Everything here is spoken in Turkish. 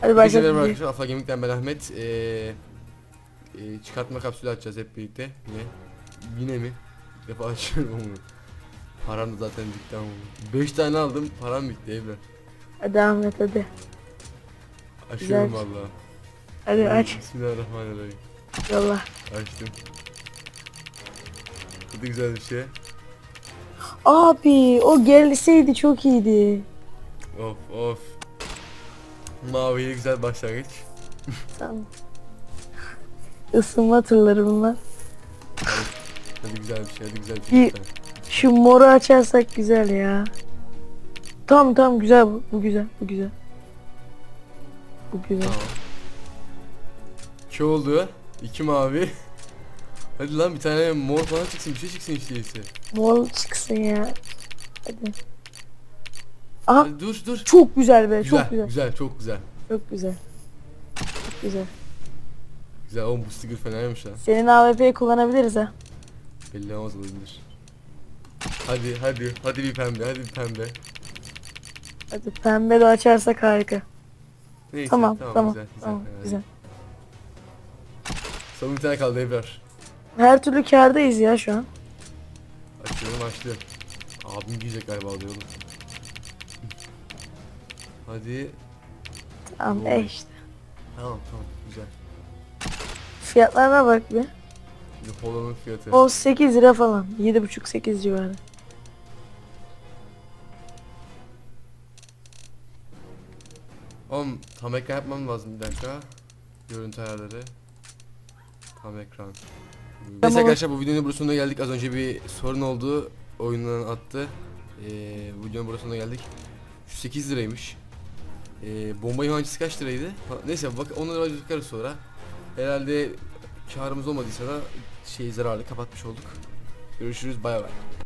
Hadi Herkese merhaba başlayalım. arkadaşlar. Alfa Gaming'den ben Ahmet. Ee, e, çıkartma kapsülü açacağız hep birlikte. Yine. Yine mi? Bir defa açıyorum onu. Param da zaten bitti ama. 5 tane aldım. Param bitti Ebru. Hadi Ahmet hadi. Açıyorum Güzel. valla. Hadi aç. Bismillahirrahmanirrahim. Yolla. Açtım. Bu da güzel bir şey. Abi o gelseydi çok iyiydi. Of of. Maviyle güzel başlangıç. Tamam. Isınma turları bunlar. Hadi güzel bir şey. Hadi güzel bir şey. Bir-. Şu moru açarsak güzel ya. Tamam tamam güzel bu. Bu güzel. Bu güzel. Bu güzel. Tamam. 2 oldu. 2 mavi. Hadi lan bir tane mor falan çıksın. Bir şey çıksın işte. Mor çıksın ya. Hadi. Aha dur dur. çok güzel be. Güzel, Çok güzel. güzel, çok güzel. Çok güzel. Çok güzel. Güzel, oğlum bu sticker fenaymış ha. Senin AWP'yi kullanabiliriz ha. Belli olmaz olabilir. Hadi, hadi, hadi bir pembe, hadi bir pembe. Hadi pembe de açarsak harika. Neyse, Tamam tamam, tamam güzel, güzel. tamam güzel. Son bir tane kaldı Ebrar. Her türlü kârdayız ya şu an. Açıyorum, açtım. Abim giyecek galiba diyorum. Hadi. Tamam e işte. Tamam, tamam, güzel. Fiyatlarına bak bir. Polonun fiyatı. O 8 lira falan. 7,5-8 civarı. Oğlum tam ekran yapmam lazım bir dakika. Görüntü ayarları. Tam ekran. Neyse arkadaşlar bu videonun burasına geldik. Az önce bir sorun oldu. Oyundan attı. Ee, videonun burasına geldik. Şu 8 liraymış. Ee, bomba imancısı kaç liraydı? Ha, neyse bak onlara bakarız sonra. Herhalde karımız olmadıysa da şey zararlı kapatmış olduk. Görüşürüz bay bay.